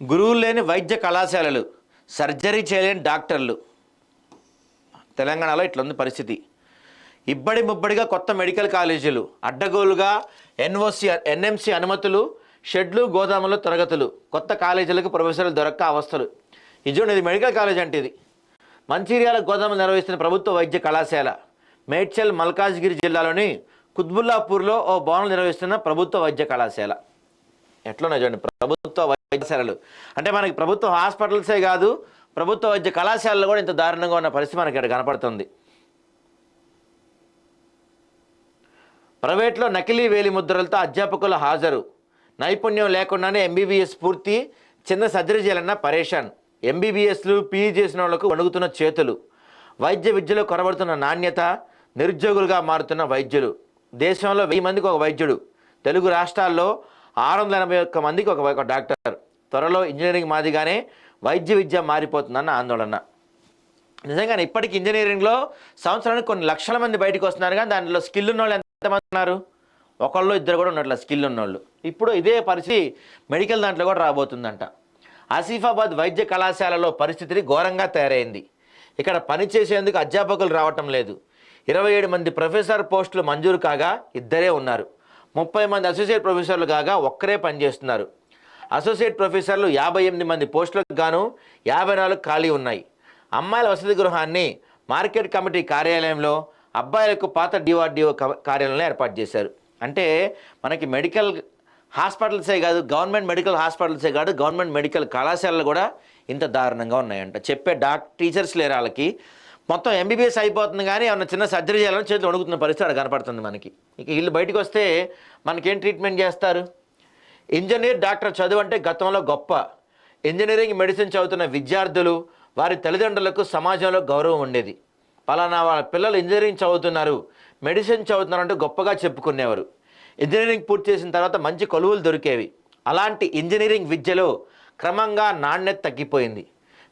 గురువులు లేని వైద్య కళాశాలలు సర్జరీ చేయలేని డాక్టర్లు. తెలంగాణలో ఇట్లా ఉంది పరిస్థితి. ఇబ్బడి ముబ్బడిగా కొత్త మెడికల్ కాలేజీలు అడ్డగోలుగా ఎన్ఓసి ఎన్ఎంసి అనుమతులు షెడ్లు గోదాములు తరగతులు. కొత్త కాలేజీలకు ప్రొఫెసర్లు దొరక్క అవస్థలు. ఇది ఇది మెడికల్ కాలేజ్ అంటే ఇది. మంచిర్యాల గోదాములు నిర్వహిస్తున్న ప్రభుత్వ వైద్య కళాశాల మేడ్చల్ మల్కాజ్గిరి జిల్లాలోని కుత్బుల్లాపూర్లో ఓ భవనం నిర్వహిస్తున్న ప్రభుత్వ వైద్య కళాశాల. ఎట్లున్నాయి చూడండి ప్రభుత్వ వైద్యశాలలు. అంటే మనకి ప్రభుత్వ హాస్పిటల్సే కాదు ప్రభుత్వ వైద్య కళాశాలలో కూడా ఇంత దారుణంగా ఉన్న పరిస్థితి మనకి ఇక్కడ కనపడుతుంది. ప్రైవేట్లో నకిలీ వేలి ముద్రలతో అధ్యాపకుల హాజరు. నైపుణ్యం లేకుండానే ఎంబీబీఎస్ పూర్తి చిన్న సర్జరీ చేయాలన్న పరేషాన్ ఎంబీబీఎస్లు పీజీ చేసిన వాళ్ళకు వణుగుతున్న చేతులు. వైద్య విద్యలో కొరబడుతున్న నాణ్యత నిరుద్యోగులుగా మారుతున్న వైద్యులు. దేశంలో వెయ్యి మందికి ఒక వైద్యుడు. తెలుగు రాష్ట్రాల్లో ఆరు వందల ఎనభై ఒక్క మందికి ఒక డాక్టర్. త్వరలో ఇంజనీరింగ్ మాదిగానే వైద్య విద్య మారిపోతుందన్న ఆందోళన. నిజంగానే ఇప్పటికి ఇంజనీరింగ్లో సంవత్సరానికి కొన్ని లక్షల మంది బయటకు వస్తున్నారు కానీ దాంట్లో స్కిల్ ఉన్న వాళ్ళు ఎంతమంది ఉన్నారు? ఒకళ్ళు ఇద్దరు కూడా ఉన్నట్ల స్కిల్ ఉన్నోళ్ళు. ఇప్పుడు ఇదే పరిస్థితి మెడికల్ దాంట్లో కూడా రాబోతుందంట. ఆసిఫాబాద్ వైద్య కళాశాలలో పరిస్థితి ఘోరంగా తయారైంది. ఇక్కడ పనిచేసేందుకు అధ్యాపకులు రావటం లేదు. ఇరవై ఏడు మంది ప్రొఫెసర్ పోస్టులు మంజూరు కాగా ఇద్దరే ఉన్నారు. ముప్పై మంది అసోసియేట్ ప్రొఫెసర్లు కాగా ఒక్కరే పనిచేస్తున్నారు అసోసియేట్ ప్రొఫెసర్లు యాభై ఎనిమిది మంది పోస్టులకు గాను యాభై నాలుగు ఖాళీ ఉన్నాయి. అమ్మాయిల వసతి గృహాన్ని మార్కెట్ కమిటీ కార్యాలయంలో అబ్బాయిలకు పాత డిఆర్డిఓ కార్యాలయంలో ఏర్పాటు చేశారు. అంటే మనకి మెడికల్ హాస్పిటల్సే కాదు గవర్నమెంట్ మెడికల్ హాస్పిటల్సే కాదు గవర్నమెంట్ మెడికల్ కళాశాలలు కూడా ఇంత దారుణంగా ఉన్నాయంట. చెప్పే డాక్ టీచర్స్ లేరు వాళ్ళకి మొత్తం ఎంబీబీఎస్ అయిపోతుంది కానీ ఏమన్నా చిన్న సర్జరీ చేయాలని చేతులు వణుకుతున్న పరిస్థితి అక్కడ కనపడుతుంది మనకి. ఇక వీళ్ళు బయటకు వస్తే మనకేం ట్రీట్మెంట్ చేస్తారు? ఇంజనీర్ డాక్టర్ చదువు అంటే గతంలో గొప్ప. ఇంజనీరింగ్ మెడిసిన్ చదువుతున్న విద్యార్థులు వారి తల్లిదండ్రులకు సమాజంలో గౌరవం ఉండేది. పలానా వాళ్ళ పిల్లలు ఇంజనీరింగ్ చదువుతున్నారు. మెడిసిన్ చదువుతున్నారు అంటే గొప్పగా చెప్పుకునేవారు. ఇంజనీరింగ్ పూర్తి చేసిన తర్వాత మంచి కొలువులు దొరికేవి. అలాంటి ఇంజనీరింగ్ విద్యలో క్రమంగా నాణ్యత తగ్గిపోయింది.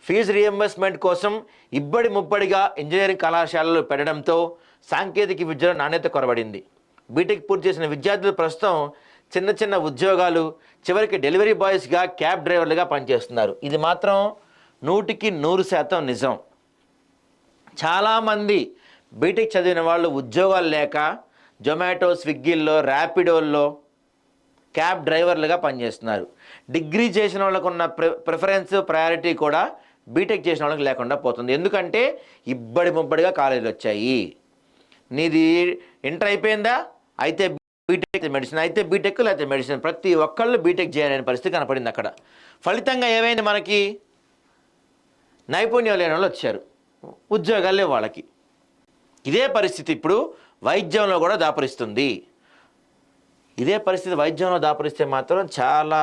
ఫీజు రియంబర్స్మెంట్ కోసం ఇబ్బడి ముబ్బడిగా ఇంజనీరింగ్ కళాశాలలు పెట్టడంతో సాంకేతిక విద్యలో నాణ్యత కొరబడింది. బీటెక్ పూర్తి చేసిన విద్యార్థులు ప్రస్తుతం చిన్న చిన్న ఉద్యోగాలు చివరికి డెలివరీ బాయ్స్గా క్యాబ్ డ్రైవర్లుగా పనిచేస్తున్నారు. ఇది మాత్రం నూటికి నూరు శాతం నిజం. చాలామంది బీటెక్ చదివిన వాళ్ళు ఉద్యోగాలు లేక జొమాటో స్విగ్గీల్లో ర్యాపిడోల్లో క్యాబ్ డ్రైవర్లుగా పనిచేస్తున్నారు. డిగ్రీ చేసిన వాళ్ళకున్న ప్రిఫరెన్స్ ప్రయారిటీ కూడా బీటెక్ చేసిన వాళ్ళకి లేకుండా పోతుంది. ఎందుకంటే ఇబ్బడి ముబ్బడిగా కాలేజీలు వచ్చాయి. నీది ఇంటర్ అయిపోయిందా? అయితే బీటెక్ మెడిసిన్ అయితే బీటెక్ లేకపోతే మెడిసిన్ ప్రతి ఒక్కళ్ళు బీటెక్ చేయాలనే పరిస్థితి కనపడింది అక్కడ. ఫలితంగా ఏమైంది మనకి? నైపుణ్యం లేని వాళ్ళు వచ్చారు. ఉద్యోగాలు లేవు వాళ్ళకి. ఇదే పరిస్థితి ఇప్పుడు వైద్యంలో కూడా దాపరిస్తుంది. ఇదే పరిస్థితి వైద్యంలో దాపరిస్తే మాత్రం చాలా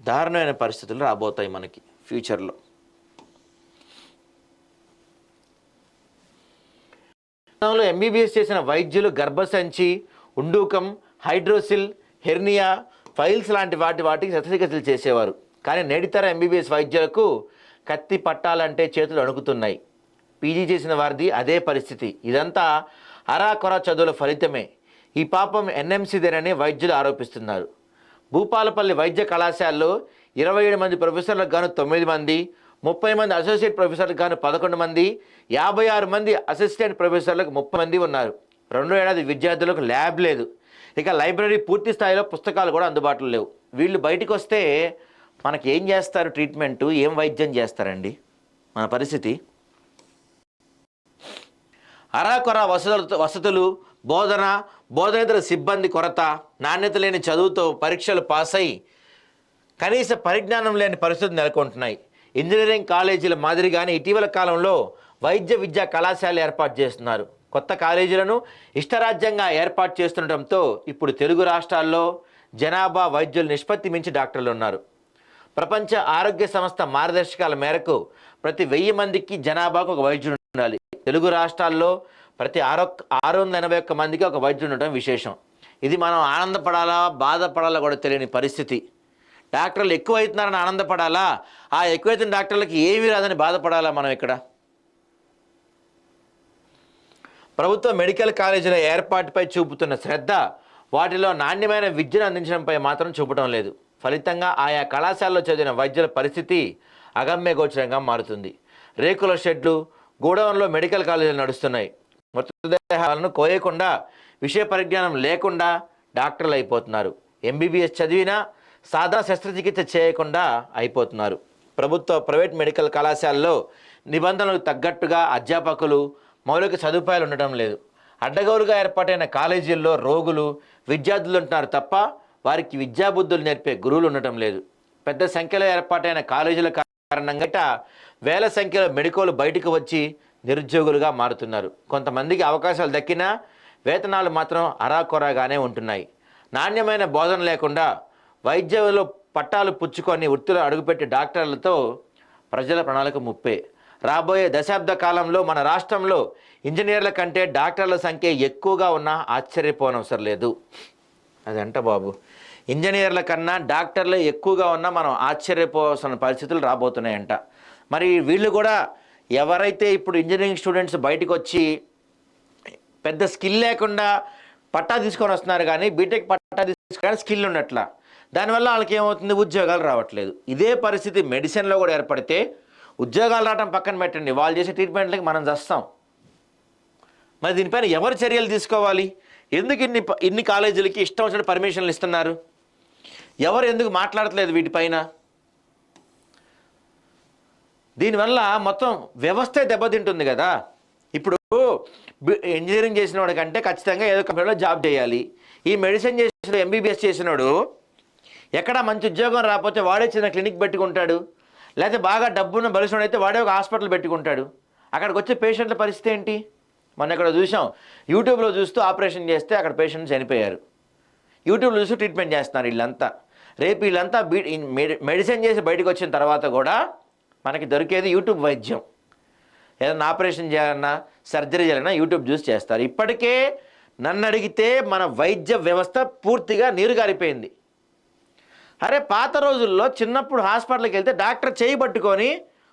దారుణమైన పరిస్థితులు రాబోతాయి మనకి. ఫ్యూచర్లో. గతంలో ఎంబీబీఎస్ చేసిన వైద్యులు గర్భసంచి ఉండూకం హైడ్రోసిల్ హెర్నియా ఫైల్స్ లాంటి వాటి వాటికి శస్త్రచికిత్సలు చేసేవారు. కానీ నేడితర ఎంబీబీఎస్ వైద్యులకు కత్తి పట్టాలంటే చేతులు అణుకుతున్నాయి. పీజీ చేసిన వారిది అదే పరిస్థితి. ఇదంతా అరాకొర చదువుల ఫలితమే. ఈ పాపం ఎన్ఎంసీదేనని వైద్యులు ఆరోపిస్తున్నారు. భూపాలపల్లి వైద్య కళాశాలలో ఇరవై ఏడు మంది ప్రొఫెసర్లకు గాను తొమ్మిది మంది ముప్పై మంది అసోసియేట్ ప్రొఫెసర్లకు గాను పదకొండు మంది యాభై ఆరు మంది అసిస్టెంట్ ప్రొఫెసర్లకు ముప్పై మంది ఉన్నారు. రెండో ఏడాది విద్యార్థులకు ల్యాబ్ లేదు. ఇక లైబ్రరీ పూర్తి స్థాయిలో పుస్తకాలు కూడా అందుబాటులో లేవు. వీళ్ళు బయటకు వస్తే మనకి ఏం చేస్తారు ట్రీట్మెంటు? ఏం వైద్యం చేస్తారండి? మన పరిస్థితి? అరాకొర వసతులతో వసతులు బోధన బోధనేతర సిబ్బంది కొరత నాణ్యత లేని చదువుతో పరీక్షలు పాస్ అయి కనీస పరిజ్ఞానం లేని పరిస్థితులు నెలకొంటున్నాయి. ఇంజనీరింగ్ కాలేజీల మాదిరిగానే ఇటీవల కాలంలో వైద్య విద్యా కళాశాల ఏర్పాటు చేస్తున్నారు. కొత్త కాలేజీలను ఇష్టరాజ్యంగా ఏర్పాటు చేస్తుండటంతో ఇప్పుడు తెలుగు రాష్ట్రాల్లో జనాభా వైద్యుల నిష్పత్తి మించి డాక్టర్లు ఉన్నారు. ప్రపంచ ఆరోగ్య సంస్థ మార్గదర్శకాల మేరకు ప్రతి వెయ్యి మందికి జనాభాకు ఒక వైద్యుడు ఉండాలి. తెలుగు రాష్ట్రాల్లో ప్రతి ఆరో ఆరు వందల ఎనభై ఒక్క మందికి ఒక వైద్యుడు ఉండటం విశేషం. ఇది మనం ఆనందపడాలా బాధపడాలా కూడా తెలియని పరిస్థితి. డాక్టర్లు ఎక్కువ అవుతున్నారని ఆనందపడాలా? ఆ ఎక్కువైతున్న డాక్టర్లకి ఏమీ రాదని బాధపడాలా మనం ఇక్కడ? ప్రభుత్వ మెడికల్ కాలేజీల ఏర్పాటుపై చూపుతున్న శ్రద్ధ వాటిలో నాణ్యమైన విద్యను అందించడంపై మాత్రం చూపడం లేదు. ఫలితంగా ఆయా కళాశాలలో చదివిన వైద్యుల పరిస్థితి అగమ్యగోచరంగా మారుతుంది. రేకుల షెడ్లు గోడౌన్లో మెడికల్ కాలేజీలు నడుస్తున్నాయి. మృతదేహాలను కోయకుండా విషయ పరిజ్ఞానం లేకుండా డాక్టర్లు అయిపోతున్నారు. ఎంబీబీఎస్ చదివినా సాదా శస్త్రచికిత్స చేయకుండా అయిపోతున్నారు. ప్రభుత్వ ప్రైవేట్ మెడికల్ కళాశాలలో నిబంధనలకు తగ్గట్టుగా అధ్యాపకులు మౌలిక సదుపాయాలు ఉండటం లేదు. అడ్డగోలుగా ఏర్పాటైన కాలేజీల్లో రోగులు విద్యార్థులు ఉంటున్నారు తప్ప వారికి విద్యాబుద్ధులు నేర్పే గురువులు ఉండటం లేదు. పెద్ద సంఖ్యలో ఏర్పాటైన కాలేజీల కారణంగా వేల సంఖ్యలో మెడికోలు బయటకు వచ్చి నిరుద్యోగులుగా మారుతున్నారు. కొంతమందికి అవకాశాలు దక్కినా వేతనాలు మాత్రం అరాకొరాగానే ఉంటున్నాయి. నాణ్యమైన బోధన లేకుండా వైద్యంలో పట్టాలు పుచ్చుకొని వృత్తిలో అడుగుపెట్టే డాక్టర్లతో ప్రజల ప్రణాళిక ముప్పే. రాబోయే దశాబ్ద కాలంలో మన రాష్ట్రంలో ఇంజనీర్ల కంటే డాక్టర్ల సంఖ్య ఎక్కువగా ఉన్నా ఆశ్చర్యపోనవసరం లేదు. అదంట బాబు? ఇంజనీర్ల కన్నా డాక్టర్లు ఎక్కువగా ఉన్నా మనం ఆశ్చర్యపోవాల్సిన పరిస్థితులు రాబోతున్నాయంట. మరి వీళ్ళు కూడా ఎవరైతే ఇప్పుడు ఇంజనీరింగ్ స్టూడెంట్స్ బయటకు వచ్చి పెద్ద స్కిల్ లేకుండా పట్టా తీసుకొని వస్తున్నారు కానీ బీటెక్ పట్టా తీసుకొని స్కిల్ ఉన్నట్ల దానివల్ల వాళ్ళకి ఏమవుతుంది? ఉద్యోగాలు రావట్లేదు. ఇదే పరిస్థితి మెడిసిన్లో కూడా ఏర్పడితే ఉద్యోగాలు రావడం పక్కన పెట్టండి. వాళ్ళు చేసే ట్రీట్మెంట్లకి మనం చేస్తాం. మరి దీనిపైన ఎవరు చర్యలు తీసుకోవాలి? ఎందుకు ఇన్ని ప- ఇన్ని కాలేజీలకి ఇష్టం వచ్చిన పర్మిషన్లు ఇస్తున్నారు? ఎవరు ఎందుకు మాట్లాడట్లేదు వీటిపైన? దీనివల్ల మొత్తం వ్యవస్థే దెబ్బతింటుంది కదా. ఇప్పుడు ఇంజనీరింగ్ చేసిన వాడికంటే ఖచ్చితంగా ఏదో కంపెనీలో జాబ్ చేయాలి. ఈ మెడిసిన్ చేసిన ఎంబీబీఎస్ చేసినాడు ఎక్కడ మంచి ఉద్యోగం రాకపోతే వాడే చిన్న క్లినిక్ పెట్టుకుంటాడు. లేకపోతే బాగా డబ్బున్న బలిసిన అయితే వాడే ఒక హాస్పిటల్ పెట్టుకుంటాడు. అక్కడికి వచ్చే పేషెంట్ల పరిస్థితి ఏంటి? మొన్న ఇక్కడ చూసాం. యూట్యూబ్లో చూస్తూ ఆపరేషన్ చేస్తే అక్కడ పేషెంట్ చనిపోయారు. యూట్యూబ్లో చూస్తూ ట్రీట్మెంట్ చేస్తున్నారు వీళ్ళంతా. రేపు వీళ్ళంతా బీ మెడి- మెడిసిన్ చేసి బయటకు వచ్చిన తర్వాత కూడా మనకి దొరికేది యూట్యూబ్ వైద్యం. ఏదైనా ఆపరేషన్ చేయాలన్నా సర్జరీ చేయాలన్నా యూట్యూబ్ చూసి చేస్తారు. ఇప్పటికే నన్ను అడిగితే మన వైద్య వ్యవస్థ పూర్తిగా నీరుగారిపోయింది అరే పాత రోజుల్లో చిన్నప్పుడు హాస్పిటల్కి వెళ్తే డాక్టర్ చేయి పట్టుకొని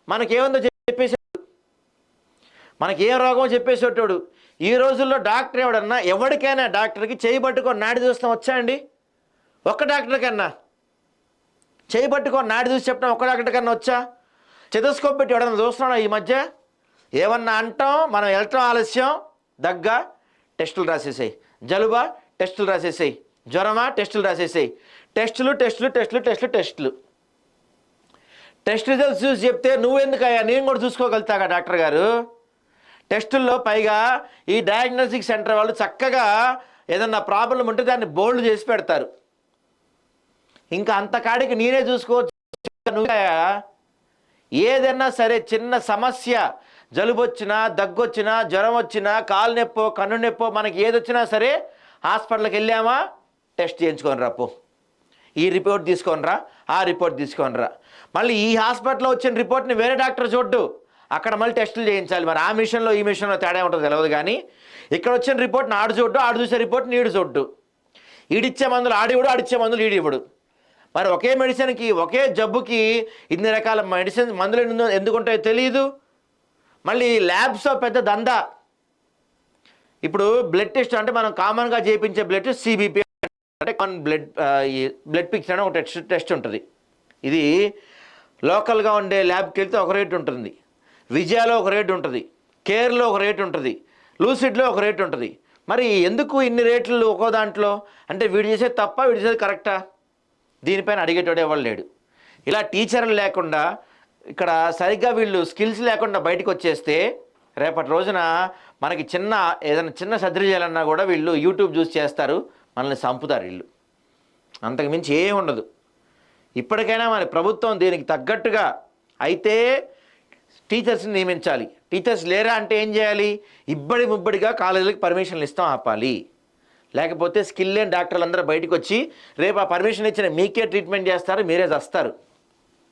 మనకేముందో చెప్పేసి మనకి ఏ రోగమో చెప్పేసేటోడు. ఈ రోజుల్లో డాక్టర్ ఎవడన్నా ఎవరికైనా డాక్టర్కి చేయి పట్టుకొని నాడి చూస్తాం వచ్చా అండి? ఒక్క డాక్టర్ కన్నా. చేయి పట్టుకొని నాడి చూసి చెప్పడం ఒక్క డాక్టర్ కన్నా వచ్చా? చెదస్కోప్ పెట్టి ఎవడన్నా చూస్తున్నాడా ఈ మధ్య? ఏమన్నా అంటాం? మనం వెళ్ళటం ఆలస్యం? దగ్గ టెస్టులు రాసేసాయి. జలుబా టెస్టులు రాసేసాయి. జ్వరమా టెస్టులు రాసేసాయి. టెస్టులు టెస్టులు టెస్టులు టెస్టులు టెస్టులు. టెస్ట్ రిజల్ట్స్ చూసి చెప్తే నువ్వెందుకయ్యా? నేను కూడా చూసుకోగలుగుతాగా డాక్టర్ గారు? టెస్టుల్లో పైగా ఈ డయాగ్నోస్టిక్ సెంటర్ వాళ్ళు చక్కగా ఏదన్నా ప్రాబ్లం ఉంటే దాన్ని బోల్డ్ చేసి పెడతారు. ఇంకా అంతకాడికి నేనే చూసుకోవచ్చు. నువ్వే ఏదైనా సరే చిన్న సమస్య జలుబు వచ్చినా దగ్గు వచ్చినా జ్వరం వచ్చినా కాలు నొప్పో కన్ను నొప్పో మనకి ఏదొచ్చినా సరే హాస్పిటల్కి వెళ్ళామా? టెస్ట్ చేయించుకొని రాపు ఈ రిపోర్ట్ తీసుకొనిరా ఆ రిపోర్ట్ తీసుకొనిరా. మళ్ళీ ఈ హాస్పిటల్లో వచ్చిన రిపోర్ట్ని వేరే డాక్టర్ చూడ్డు. అక్కడ మళ్ళీ టెస్టులు చేయించాలి. మరి ఆ మిషన్లో ఈ మిషన్లో తేడా ఉంటుందో తెలియదు కానీ ఇక్కడ వచ్చిన రిపోర్ట్ని ఆడు చూడ్డు ఆడు చూసే రిపోర్ట్ని ఈడు చూడ్డు. ఈడిచ్చే మందులు ఆడివుడు ఆడిచ్చే మందులు ఈడు ఇవ్వడు. మరి ఒకే మెడిసిన్కి ఒకే జబ్బుకి ఇన్ని రకాల మెడిసిన్ మందులు ఎందుకుంటాయో ఎందుకు ఉంటాయో తెలియదు మళ్ళీ ల్యాబ్స్ పెద్ద దందా. ఇప్పుడు బ్లడ్ టెస్ట్ అంటే మనం కామన్గా చేయించే బ్లడ్ టెస్ట్ సిబిపి అంటే కామన్ బ్లడ్ ఈ బ్లడ్ పిక్చర్ అని ఒక టెస్ట్ టెస్ట్ ఉంటుంది. ఇది లోకల్గా ఉండే ల్యాబ్కి వెళ్తే ఒక రేట్ ఉంటుంది. విజయాలో ఒక రేట్ ఉంటుంది. కేర్లో ఒక రేట్ ఉంటుంది. లూసిడ్లో ఒక రేట్ ఉంటుంది. మరి ఎందుకు ఇన్ని రేట్లు ఒక్కో దాంట్లో? అంటే వీడు చేసేది తప్ప వీడు చేసేది కరెక్టా దీనిపైన అడిగేటోడే వాళ్ళు లేడు. ఇలా టీచర్లు లేకుండా ఇక్కడ సరిగ్గా వీళ్ళు స్కిల్స్ లేకుండా బయటకు వచ్చేస్తే రేపటి రోజున మనకి చిన్న ఏదైనా చిన్న సర్జరీ చేయాలన్నా కూడా వీళ్ళు యూట్యూబ్ చూసి చేస్తారు. మనల్ని చంపుతారు వీళ్ళు అంతకు మించి ఏం ఉండదు. ఇప్పటికైనా మరి ప్రభుత్వం దీనికి తగ్గట్టుగా అయితే టీచర్స్ని నియమించాలి. టీచర్స్ లేరా అంటే ఏం చేయాలి? ఇబ్బడి ముబ్బడిగా కాలేజీలకు పర్మిషన్లు ఇస్తాం ఆపాలి. లేకపోతే స్కిల్ లేని డాక్టర్లు అందరూ బయటకు వచ్చి రేపు ఆ పర్మిషన్ ఇచ్చిన మీకే ట్రీట్మెంట్ చేస్తారు మీరే చేస్తారు.